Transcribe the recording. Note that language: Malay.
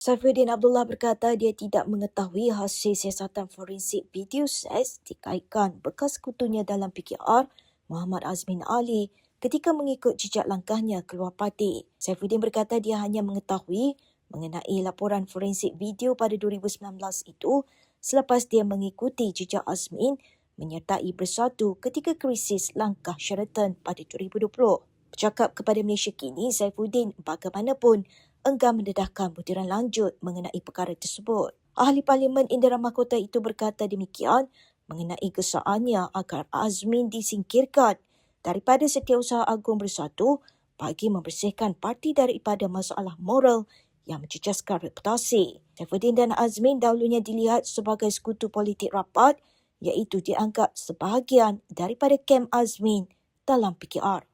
Saifuddin Abdullah berkata dia tidak mengetahui hasil siasatan forensik video seks dikaitkan bekas kutunya dalam PKR Muhammad Azmin Ali ketika mengikut jejak langkahnya keluar parti. Saifuddin berkata dia hanya mengetahui mengenai laporan forensik video pada 2019 itu selepas dia mengikuti jejak Azmin menyertai bersatu ketika krisis langkah Sheraton pada 2020. Bercakap kepada Malaysia Kini, Saifuddin bagaimanapun enggan mendedahkan butiran lanjut mengenai perkara tersebut. Ahli Parlimen Indera Mahkota itu berkata demikian mengenai kesaannya agar Azmin disingkirkan daripada Setiausaha Agung Bersatu bagi membersihkan parti daripada masalah moral yang mencecaskan reputasi. Saifuddin dan Azmin dahulunya dilihat sebagai sekutu politik rapat iaitu dianggap sebahagian daripada kem Azmin dalam PKR.